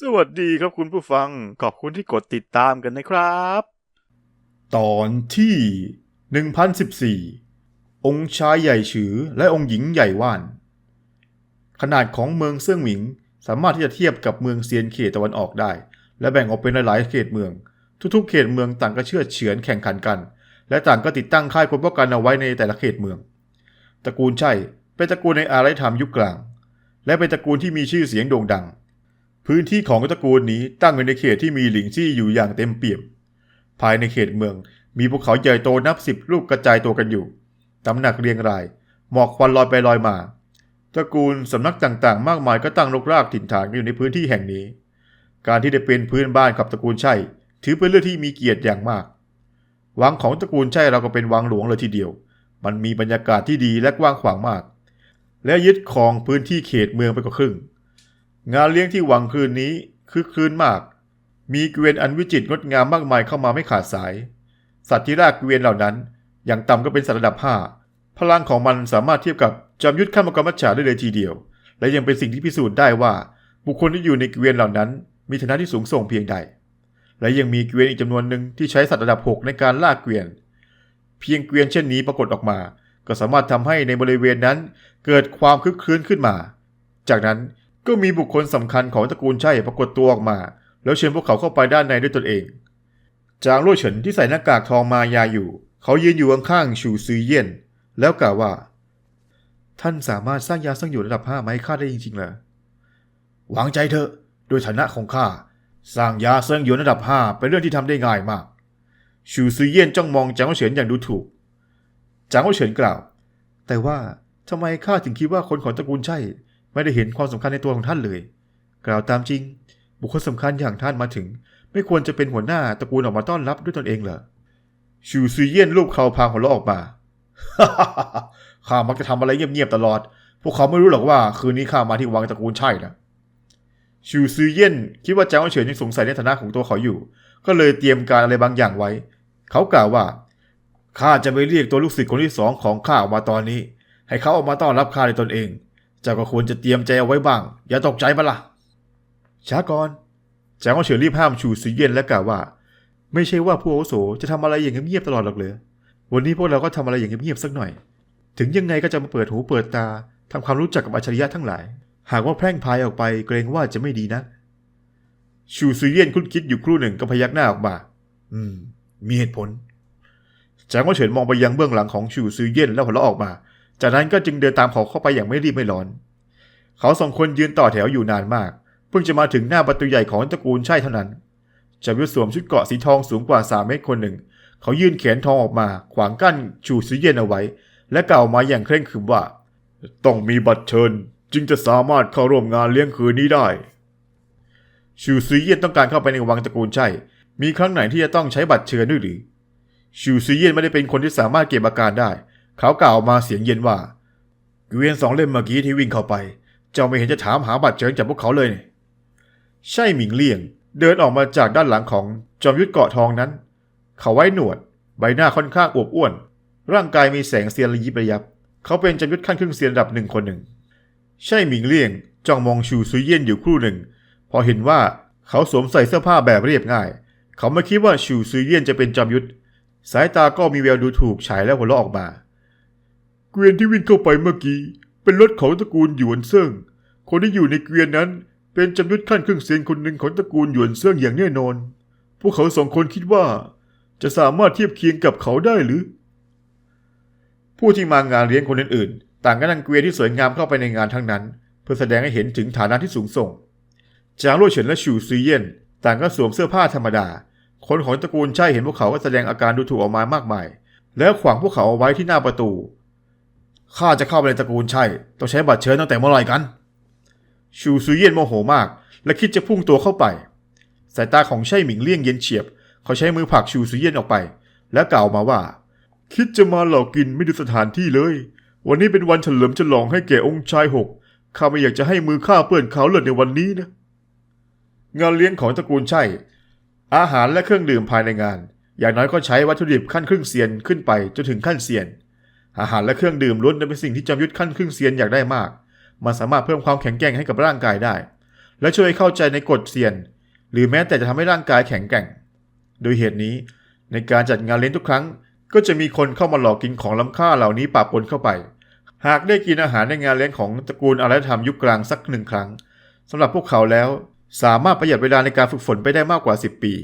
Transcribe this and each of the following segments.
สวัสดีครับคุณผู้ฟัง ขอบคุณที่กดติดตามกันนะครับ ตอนที่ 1014 องค์ชายใหญ่ฉือและองค์หญิงใหญ่ว่าน ขนาดของเมืองเซี่ยงหมิงสามารถที่จะเทียบกับเมืองเซียนเขตตะวันออกได้ และแบ่งออกเป็นหลายๆเขตเมือง ทุกๆ เขตเมืองต่างก็เชื่อเฉือนแข่งขันกัน และต่างก็ติดตั้งค่ายคนป้องกันเอาไว้ในแต่ละเขตเมือง ตระกูลใช่เป็นตระกูลในอารยธรรมยุคกลาง และเป็นตระกูลที่มีชื่อเสียงโด่งดัง พื้นที่ของตระกูลนี้ตั้งอยู่ในเขตที่มีหลิงซี่อยู่อย่างเต็มเปี่ยม ภายในเขตเมืองมีภูเขาใหญ่โตนับสิบลูกกระจายตัวกันอยู่ ตำหนักเรียงราย หมอกควันลอยไปลอยมา ตระกูลสำนักต่างๆ มากมายก็ตั้งรกรากถิ่นฐานอยู่ในพื้นที่แห่งนี้ การที่ได้เป็นพื้นบ้านกับตระกูลใช่ถือเป็นเรื่องที่มีเกียรติอย่างมาก วังของตระกูลใช่เราก็เป็นวังหลวงเลยทีเดียว มันมีบรรยากาศที่ดีและกว้างขวางมาก และยึดครองพื้นที่เขตเมืองไปกว่าครึ่ง งานเลี้ยงที่หวังคืนนี้คือคืนมาก มีเกวียนอันวิจิตรงดงามมากมายเข้ามาไม่ขาดสาย สัตว์ที่รากเกวียนเหล่านั้น อย่างต่ำก็เป็นสัตว์ระดับ5พลังของมันสามารถเทียบกับจอมยุทธขั้นมังกรมัจฉาได้เลยทีเดียว และยังเป็นสิ่งที่พิสูจน์ได้ว่า บุคคลที่อยู่ในเกวียนเหล่านั้น มีฐานะที่สูงส่งเพียงใด และยังมีเกวียนอีกจำนวนหนึ่งที่ใช้สัตว์ระดับ6ในการลากเกวียน เพียงเกวียนเช่นนี้ปรากฏออกมา ก็สามารถทำให้ในบริเวณนั้นเกิดความคึกคืนขึ้นมา จากนั้น ก็มีบุคคลสำคัญของตระกูลใช่ปรากฏตัวออกมา แล้วเชิญพวกเขาเข้าไปด้านในด้วยตนเอง จางโล่เฉินที่ใส่หน้ากากทองมายาอยู่ เขายืนอยู่ข้างๆชูซือเยี่ยน แล้วกล่าวว่า ท่านสามารถสร้างยาเซิ่งอยู่ระดับห้ามาให้ข้าได้จริงๆเหรอวางใจเถอะโดยฐานะของข้าสร้างยาเซิ่งอยู่ระดับห้าเป็นเรื่องที่ทำได้ง่ายมากชูซือเยี่ยนจ้องมองจางโล่เฉินอย่างดูถูกจางโล่เฉินกล่าว แต่ว่าทำไมข้าถึงคิดว่าคนของตระกูลใช่ ไม่ได้เห็นความสำคัญในตัวของท่านเลย กล่าวตามจริง บุคคลสำคัญอย่างท่านมาถึง ไม่ควรจะเป็นหัวหน้าตระกูลออกมาต้อนรับด้วยตนเองเหรอชูซือเยี่ยนรูปเขาพางหัวเราะออกมาข้ามักจะทำอะไรเงียบๆตลอด พวกเขาไม่รู้หรอกว่าคืนนี้ข้ามาที่วังตระกูลใช่นะชูซือเยี่ยนคิดว่าเจ้าเฉินยังสงสัยในฐานะของตัวเขาอยู่ ก็เลยเตรียมการอะไรบางอย่างไว้ เขากล่าวว่าข้าจะไปเรียกตัวลูกศิษย์คนที่สองของข้าออกมาตอนนี้ ให้เขาออกมาต้อนรับข้าในตนเอง จ้าก็ควรจะเตรียมใจเอาไว้บ้าง อย่าตกใจมาล่ะช้าก่อนจางเฉินรีบห้ามชูซือเย็นและกล่าวว่า ไม่ใช่ว่าผู้อาวุโสจะทำอะไรอย่างเงียบๆตลอดหรอกเลยวันนี้พวกเราก็ทำอะไรอย่างเงียบๆสักหน่อย ถึงยังไงก็จะมาเปิดหูเปิดตาทำความรู้จักกับอัจฉริยะทั้งหลาย หากว่าแพร่งพายออกไปเกรงว่าจะไม่ดีนะ ชูซือเย็นคุ้นคิดอยู่ครู่หนึ่งก็พยักหน้าออกมา อืม มีเหตุผลจางเฉินมองไปยังเบื้องหลังของชูซือเย็นแล้วหัวเราะออกมา จากนั้นก็จึงเดินตามเขาเข้าไปอย่างไม่รีบไม่ร้อน เขาสองคนยืนต่อแถวอยู่นานมาก เพิ่งจะมาถึงหน้าประตูใหญ่ของตระกูลใช่เท่านั้นจาวิสสวมชุดเกราะสีทองสูงกว่าสามเมตรคนหนึ่ง เขายื่นแขนทองออกมา ขวางกั้นชูซือเย็นเอาไว้ และกล่าวมาอย่างเคร่งขรึมว่า ต้องมีบัตรเชิญ จึงจะสามารถเข้าร่วมงานเลี้ยงคืนนี้ได้ ชูซือเย็นต้องการเข้าไปในวังตระกูลใช่ มีครั้งไหนที่จะต้องใช้บัตรเชิญด้วยหรือ ชูซือเย็นไม่ได้เป็นคนที่สามารถเก็บอาการได้ เขากล่าวมาเสียงเย็นว่าเกวียนสองเล่มเมื่อกี้ที่วิ่งเข้าไป เจ้าไม่เห็นจะถามหาบัตรเชิญจากพวกเขาเลยนี่ใช่หมิงเลี่ยง เดินออกมาจากด้านหลังของจอมยุทธเกาะทองนั้น เขาไว้หนวด ใบหน้าค่อนข้างอวบอ้วน ร่างกายมีแสงเซียนระยิบระยับ เขาเป็นจอมยุทธขั้นครึ่งเซียนระดับหนึ่งคนหนึ่ง ใช่หมิงเลี่ยงจ้องมองชูซุยเย่นอยู่ครู่หนึ่ง พอเห็นว่าเขาสวมใส่เสื้อผ้าแบบเรียบง่าย เขาไม่คิดว่าชูซุยเย่นจะเป็นจอมยุทธสายตาก็มีแววดูถูกฉายแล้วหัวเราะออกมา เกวียนที่วิ่งเข้าไปเมื่อกี้ เป็นรถของตระกูลหยวนเซิ่ง คนที่อยู่ในเกวียนนั้น เป็นจำยุทธขั้นเครึ่องเซียนคนหนึ่งของตระกูลหยวนเซิ่งอย่างแน่นอน พวกเขาสองคนคิดว่า จะสามารถเทียบเคียงกับเขาได้หรือ ผู้ที่มางานเลี้ยงคนอื่นๆ ต่างก็นั่งเกวียนที่สวยงามเข้าไปในงานทั้งนั้น เพื่อแสดงให้เห็นถึงฐานะที่สูงส่ง จางโล่เฉินและชูซือเย่นต่างก็สวมเสื้อผ้าธรรมดา คนของตระกูลใช่เห็นพวกเขาก็แสดงอาการดูถูกออกมามากมาย แล้วขวางพวกเขาเอาไว้ที่หน้าประตู ข้าจะเข้าไปในตระกูลใช่ ต้องใช้บัตรเชิญตั้งแต่เมื่อไหร่กัน ชูซือเย็นโมโหมาก และคิดจะพุ่งตัวเข้าไป สายตาของใช่หมิงเลี่ยงเย็นเฉียบ เขาใช้มือผลักชูซือเย็นออกไป แล้วกล่าวมาว่า คิดจะมาหลอกกินไม่ดูสถานที่เลย วันนี้เป็นวันเฉลิมฉลองให้แก่องค์ชายหกข้าไม่อยากจะให้มือข้าเปื้อนเขาวเลือดในวันนี้นะ งานเลี้ยงของตระกูลใช่ อาหารและเครื่องดื่มภายในงาน อย่างน้อยก็ใช้วัตถุดิบขั้นครึ่งเซียนขึ้นไปจนถึงขั้นเซียน อาหารและเครื่องดื่มล้วนเป็นสิ่งที่จอมยุทธขั้นครึ่งเซียนอยากได้มาก มันสามารถเพิ่มความแข็งแกร่งให้กับร่างกายได้ และช่วยให้เข้าใจในกฎเซียน หรือแม้แต่จะทำให้ร่างกายแข็งแกร่ง โดยเหตุนี้ในการจัดงานเลี้ยงทุกครั้ง ก็จะมีคนเข้ามาหลอกกินของล้ำค่าเหล่านี้ปะปนเข้าไป หากได้กินอาหารในงานเลี้ยงของตระกูลอารยธรรมยุคกลางสักหนึ่งครั้งสำหรับพวกเขาแล้วสามารถประหยัดเวลาในการฝึกฝนไปได้มากกว่า 10 ปี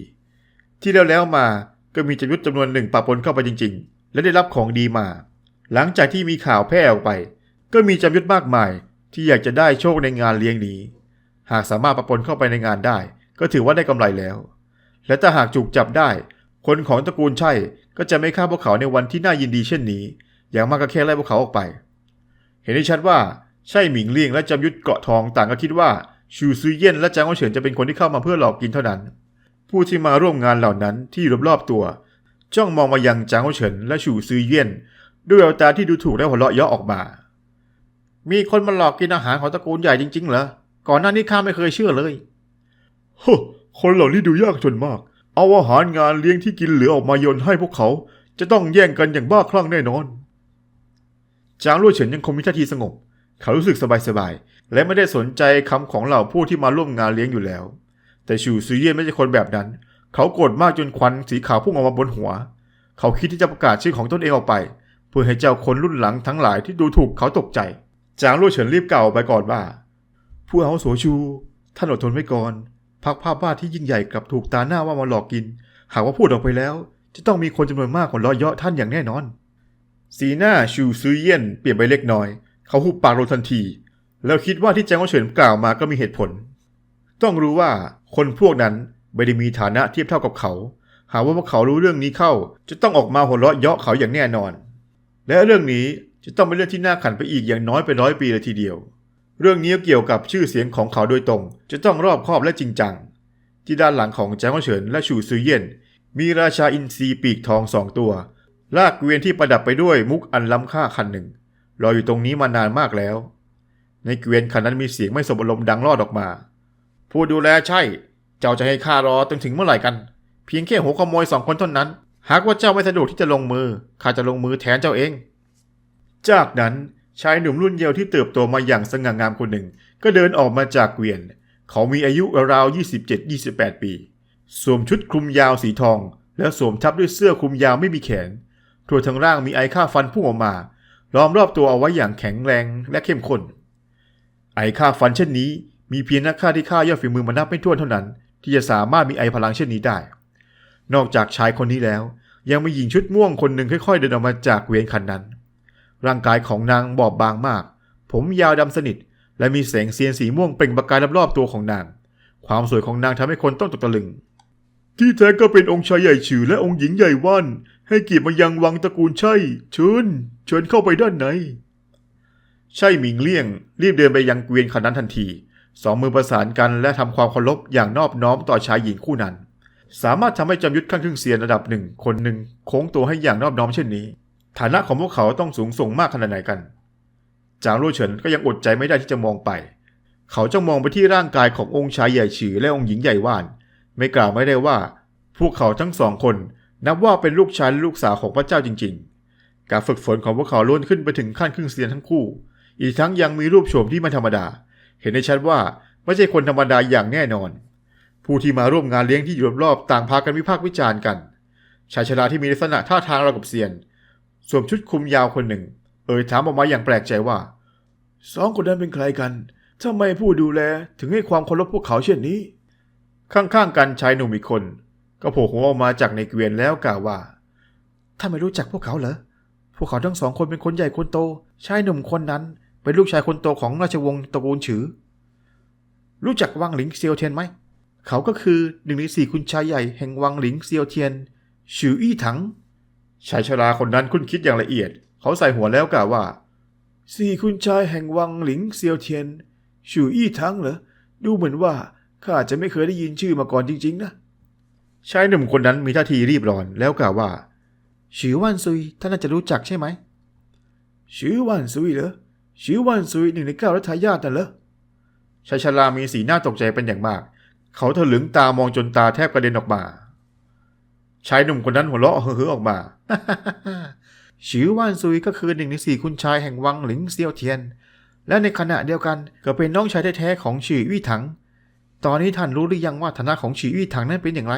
ที่แล้วแล้วมาก็มีจำยุทธจำนวนหนึ่งปะปนเข้าไปจริง ๆ และได้รับของดีมา หลังจากที่มีข่าวแพร่ออกไป ก็มีจำยุทธมากมาย ที่อยากจะได้โชคในงานเลี้ยงนี้ หากสามารถประปนเข้าไปในงานได้ ก็ถือว่าได้กำไรแล้ว และถ้าหากถูกจับได้ คนของตระกูลใช่ก็จะไม่ฆ่าพวกเขาในวันที่น่ายินดีเช่นนี้ อย่างมากก็แค่ไล่พวกเขาออกไป เห็นได้ชัดว่าใช่หมิงเลี่ยงและจำยุทธเกาะทองต่างก็คิดว่าชูซือเย่นและจางเอาเฉินจะเป็นคนที่เข้ามาเพื่อหลอกกินเท่านั้น ผู้ที่มาร่วมงานเหล่านั้นที่อยู่รอบๆตัว จ้องมองมายังจางเอาเฉินและชูซือเย่น ด้วยแววตาที่ดูถูกและหัวเราะเยาะออกมา มีคนมาหลอกกินอาหารของตระกูลใหญ่จริงๆเหรอ ก่อนหน้านี้ข้าไม่เคยเชื่อเลยฮคนเหล่านี้ดูยากจนมาก เอาอาหารงานเลี้ยงที่กินเหลือออกมาโยนให้พวกเขา จะต้องแย่งกันอย่างบ้าคลั่งแน่นอน จางลู่เฉินยังคงมีท่าทีสงบ เขารู้สึกสบายๆ และไม่ได้สนใจคำของเหล่าผู้ที่มาร่วมงานเลี้ยงอยู่แล้ว แต่ชูซือเย่ไม่ใช่คนแบบนั้น เขาโกรธมากจนควันสีขาวพุ่งออกมาบนหัว เขาคิดที่จะประกาศชื่อของตนเองออกไป เพื่อให้เจ้าคนรุ่นหลังทั้งหลายที่ดูถูกเขาตกใจ จางลู่เฉินรีบกล่าวไปก่อนว่า ผู้เอาโสชู ท่านอดทนไว้ก่อนพักภาพวาดที่ยิ่งใหญ่กลับถูกตาหน้าว่ามาหลอกกิน หากว่าพูดออกไปแล้ว จะต้องมีคนจำนวนมากหัวเราะเยาะท่านอย่างแน่นอน สีหน้าชูซือเยี่ยนเปลี่ยนไปเล็กน้อย เขาหุบปากลงทันที แล้วคิดว่าที่แจางว่เฉินกล่าวมาก็มีเหตุผล ต้องรู้ว่าคนพวกนั้นไม่ได้มีฐานะเทียบเท่ากับเขา หากว่าพวกเขารู้เรื่องนี้เข้า จะต้องออกมาหัวเราะเยาะเขาอย่างแน่นอน และเรื่องนี้จะต้องเป็นเรื่องที่น่าขันไปอีกอย่างน้อยเป็นร้อยปีเลยทีเดียว เรื่องนี้เกี่ยวกับชื่อเสียงของเขาโดยตรง จะต้องรอบคอบและจริงจัง ที่ด้านหลังของแจางเฉินและชูซือเยี่นมีราชาอินทรีปีกทองสองตัว ลากเกวียนที่ประดับไปด้วยมุกอันล้ำค่าคันหนึ่งรออยู่ตรงนี้มานานมากแล้ว ในเกวียนคันนั้นมีเสียงไม่สมอารมณ์ดังรอดออกมา ผู้ดูแลใช่ เจ้าจะให้ข้ารอจนถึงเมื่อไหร่กัน เพียงแค่หัวขโมยสองคนเท่านั้น หากว่าเจ้าไม่สะดวกที่จะลงมือ ข้าจะลงมือแทนเจ้าเอง จากนั้นชายหนุ่มรุ่นเยาว์ที่เติบโตมาอย่างสง่างามคนหนึ่ง ก็เดินออกมาจากเกวียน เขามีอายุราว 27-28 ปี สวมชุดคลุมยาวสีทอง แล้วสวมทับด้วยเสื้อคลุมยาวไม่มีแขน ทั่วทั้งร่างมีไอค่าฟันพุ่งออกมา ล้อมรอบตัวเอาไว้อย่างแข็งแรงและเข้มข้น ไอค่าฟันเช่นนี้ มีเพียงนักฆ่าที่ฆ่ายอดฝีมือมานับไม่ถ้วนเท่านั้น ที่จะสามารถมีไอพลังเช่นนี้ได้ นอกจากชายคนนี้แล้ว ยังมีหญิงชุดม่วงคนหนึ่งค่อยๆเดินออกมาจากเกวียนคันนั้น ร่างกายของนางบอบบางมาก ผมยาวดำสนิท และมีแสงเสียนสีม่วงเปล่งประกายรอบๆตัวของนาง ความสวยของนางทำให้คนต้องตกตะลึง ที่แท้ก็เป็นองค์ชายใหญ่ฉือและองค์หญิงใหญ่ว่านให้เกียรติมายังวังตระกูลใช่เชิญเชิญเข้าไปด้านในใช่หมิงเลี่ยง รีบเดินไปยังเกวียนคันนั้นทันที สองมือประสานกันและทำความเคารพอย่างนอบน้อมต่อชายหญิงคู่นั้น สามารถทำให้จำยุทธขั้นครึ่งเซียนระดับหนึ่งคนหนึ่งโค้งตัวให้อย่างนอบน้อมเช่นนี้ ฐานะของพวกเขาต้องสูงส่งมากขนาดไหนกัน จางลู่เฉินก็ยังอดใจไม่ได้ที่จะมองไป เขาจ้องมองไปที่ร่างกายขององค์ชายใหญ่ฉือและองค์หญิงใหญ่ว่าน ไม่กล่าวไม่ได้ว่า พวกเขาทั้งสองคนนับว่าเป็นลูกชายละลูกสาวของพระเจ้าจริง ๆ การฝึกฝนของพวกเขาล้วนขึ้นไปถึงขั้นครึ่งเซียนทั้งคู่ อีกทั้งยังมีรูปโฉมที่ไม่ธรรมดา เห็นได้ชัดว่าไม่ใช่คนธรรมดาอย่างแน่นอน ผู้ที่มาร่วมงานเลี้ยงที่อยู่รอบๆต่างพากันวิพากษ์วิจารณ์กัน ชายชราที่มีลักษณะท่าทางราวกับเซียนสวมชุดคลุมยาวคนหนึ่ง เอ่ยถามออกมาอย่างแปลกใจว่า สองคนนั้นเป็นใครกันทำไมผู้ดูแลถึงให้ความเคารพพวกเขาเช่นนี้ ข้างๆกันชายหนุ่มอีกคน ก็โผล่หัวออกมาจากในเกวียนแล้วกล่าวว่าถ้าไม่รู้จักพวกเขาเหรอพวกเขาทั้งสองคนเป็นคนใหญ่คนโต ชายหนุ่มคนนั้น เป็นลูกชายคนโตของราชวงศ์ตระกูลฉือ รู้จักวังหลิงเซียวเทียนไหม เขาก็คือหนึ่งในสี่คุณชายใหญ่แห่งวังหลิงเซียวเทียนฉืออี้ถัง ชายชราคนนั้นคุ้นคิดอย่างละเอียด เขาใส่หัวแล้วกล่าวว่า สี่คุณชายแห่งวังหลิงเซียวเทียนฉืออี้ถังเหรอ ดูเหมือนว่าข้าจะไม่เคยได้ยินชื่อมาก่อนจริงๆนะ ชายหนุ่มคนนั้นมีท่าทีรีบร้อนแล้วกล่าวว่าชือว่านซุยท่านน่าจะรู้จักใช่ไหมชือว่านซุยเหรอชือว่านซุยหนึ่งในเก้ารัฐายาทน่ะเหรอชายชรามีสีหน้าตกใจเป็นอย่างมาก เขาถลึงตามองจนตาแทบกระเด็นออกมา ชายหนุ่มคนนั้นหัวเราะเฮ้อออกมาชือว่านซุยก็คือหนึ่งในสี่คุณชายแห่งวังหลิงเซียวเทียน และในขณะเดียวกันก็เป็นน้องชายแท้ๆของชื่อวี่ถัง ตอนนี้ท่านรู้หรือยังว่าฐานะของฉีอี้ถังนั้นเป็นอย่างไร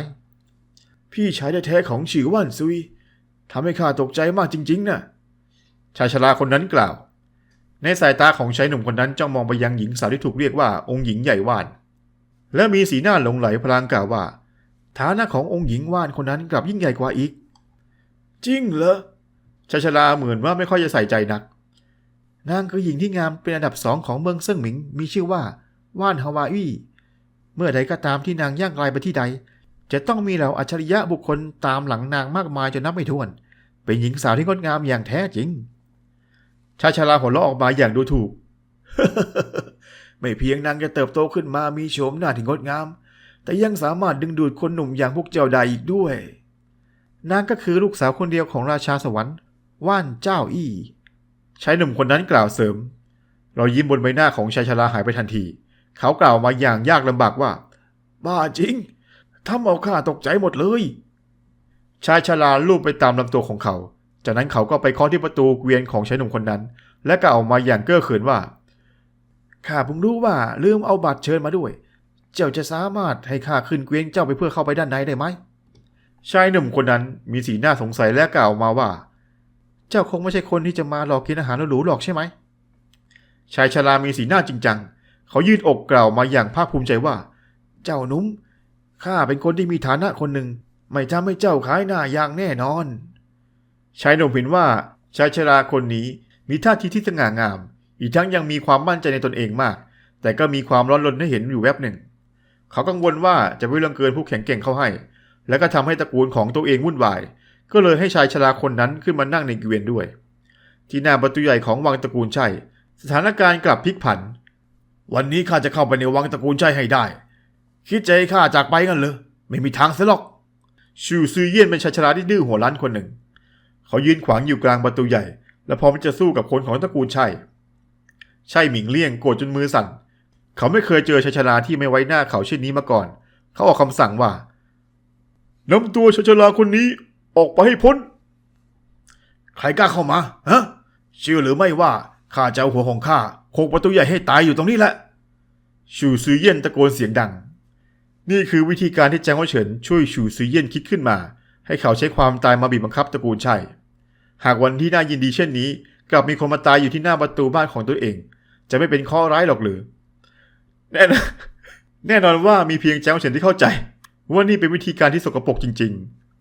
พี่ชายแท้ๆของฉีว่านซุยทำให้ข้าตกใจมากจริงๆนะชายชราคนนั้นกล่าว ในสายตาของชายหนุ่มคนนั้นจ้องมองไปยังหญิงสาวที่ถูกเรียกว่าองค์หญิงใหญ่ว่าน และมีสีหน้าหลงไหลพลางกล่าวว่า ฐานะขององค์หญิงว่านคนนั้นกลับยิ่งใหญ่กว่าอีก จริงเหรอชาชราเหมือนว่าไม่ค่อยจะใส่ใจนัก นางคือหญิงที่งามเป็นอันดับสองของเมืองเซิ่งหมิง มีชื่อว่า ว่านฮาวาอี้เมื่อใดก็ตามที่นางย่างไกลไปที่ใด จะต้องมีเหล่าอัจฉริยะบุคคลตามหลังนางมากมายจนนับไม่ถ้วน เป็นหญิงสาวที่งดงามอย่างแท้จริง ชาชราหัวเราะออกมาอย่างดูถูก ไม่เพียงนางจะเติบโตขึ้นมามีโฉมหน้าที่งดงาม แต่ยังสามารถดึงดูดคนหนุ่มอย่างพวกเจ้าได้อีกด้วย นางก็คือลูกสาวคนเดียวของราชาสวรรค์ว่านเจ้าอี้ชายหนุ่มคนนั้นกล่าวเสริมรอยยิ้มบนใบหน้าของชายชราหายไปทันที เขากล่าวมาอย่างยากลำบากว่า บ้าจริงทำเอาข้าตกใจหมดเลย ชายชราลูบไปตามลำตัวของเขา จากนั้นเขาก็ไปเคาะที่ประตูเกวียนของชายหนุ่มคนนั้น และกล่าวมาอย่างเก้อเขินว่า ข้าเพิ่งรู้ว่าลืมเอาบัตรเชิญมาด้วย เจ้าจะสามารถให้ข้าขึ้นเกวียนเจ้าไปเพื่อเข้าไปด้านในได้ไหมชายหนุ่มคนนั้นมีสีหน้าสงสัยและกล่าวมาว่า เจ้าคงไม่ใช่คนที่จะมาหลอกกินอาหารหรูหรอกใช่ไหมชายชรามีสีหน้าจริงจัง เขายืดอกกล่าวมาอย่างภาคภูมิใจว่า เจ้าหนุ่มข้าเป็นคนที่มีฐานะคนหนึ่ง ไม่ทำให้เจ้าขายหน้าอย่างแน่นอน ชายหนุ่มเห็นว่าชายชราคนนี้มีท่าทีที่สง่างาม อีกทั้งยังมีความมั่นใจในตนเองมาก แต่ก็มีความร้อนรนให้เห็นอยู่แวบหนึ่ง เขากังวลว่าจะไม่เรื่องเกินผู้แข็งเก่งเข้าให้ และก็ทำให้ตระกูลของตัวเองวุ่นวาย ก็เลยให้ชายชราคนนั้นขึ้นมานั่งในเกวียนด้วย ที่หน้าประตูใหญ่ของวังตระกูลชัยสถานการณ์กลับพลิกผัน วันนี้ข้าจะเข้าไปในวังตระกูลชัยให้ได้ คิดจให้ข้าจากไปกันเลยไม่มีทางเสียหรอก ชูซือเยี่ยนเป็นชายชราที่ดื้อหัวรั้นคนหนึ่ง เขายืนขวางอยู่กลางประตูใหญ่ และพร้อมจะสู้กับคนของตระกูลชัย ชัยหมิงเลี่ยงโกรธจนมือสั่น เขาไม่เคยเจอชายชราที่ไม่ไว้หน้าเขาเช่นนี้มาก่อน เขาออกคำสั่งว่านำตัวชายชราคนนี้ออกไปให้พ้น ใครกล้าเข้ามาฮะเชื่อหรือไม่ว่าข้าจะเอาหัวของข้าโขกประตูใหญ่ให้ตายอยู่ตรงนี้แหละชูซือเยี่นตะโกนเสียงดัง นี่คือวิธีการที่แจงว่าเฉินช่วยชูซือเยี่นคิดขึ้นมา ให้เขาใช้ความตายมาบีบบังคับตระกูลชัยหากวันที่น่ายินดีเช่นนี้ กลับมีคนมาตายอยู่ที่หน้าประตูบ้านของตัวเอง จะไม่เป็นข้อร้ายหรอกหรือ แน่นอนแน่นอนว่ามีเพียงแจ้งเฉินที่เข้าใจ ว่านี่เป็นวิธีการที่สกปรกจริง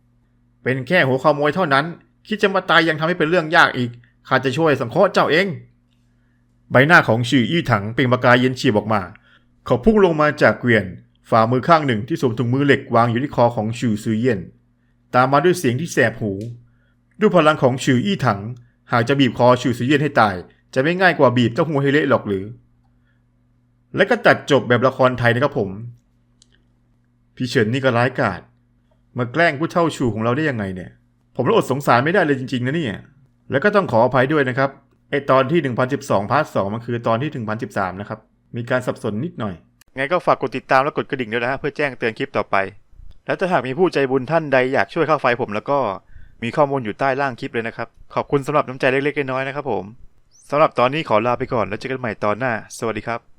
ๆ เป็นแค่หัวขโมยเท่านั้น คิดจะมาตายยังทำให้เป็นเรื่องยากอีกข้าจะช่วยสังเคราะห์เจ้าเอง ใบหน้าของชื่ออี้ถังเปล่งประกายเย็นเฉียบออกมา เขาพุ่งลงมาจากเกวียนฝ่ามือข้างหนึ่งที่สวมถุงมือเหล็กวางอยู่ที่คอของชื่อซือเยี่ยนตามมาด้วยเสียงที่แสบหู ด้วยพลังของชื่ออี้ถัง หากจะบีบคอชื่อซือเยี่ยนให้ตาย จะไม่ง่ายกว่าบีบเจ้าหัวให้เละหรอกหรือ และก็ตัดจบแบบละครไทยนะครับผม พี่เฉินนี่ก็ร้ายกาจมาแกล้งผู้เท่าชูของเราได้ยังไงเนี่ย ผมละอดสงสารไม่ได้เลยจริงๆนะเนี่ย แล้วก็ต้องขออภัยด้วยนะครับไอตอนที่ 1012 พาร์ท 2 มันคือตอนที่ 1013 นะครับ มีการสับสนนิดหน่อย ไงก็ฝากกดติดตามและกดกระดิ่งด้วยนะฮะเพื่อแจ้งเตือนคลิปต่อไป แล้วถ้าหากมีผู้ใจบุญท่านใดอยากช่วยเข้าไฟผมแล้วก็มีข้อมูลอยู่ใต้ล่างคลิปเลยนะครับ ขอบคุณสำหรับน้ำใจเล็กๆน้อยๆนะครับผม สำหรับตอนนี้ขอลาไปก่อนแล้วเจอกันใหม่ตอนหน้า สวัสดีครับ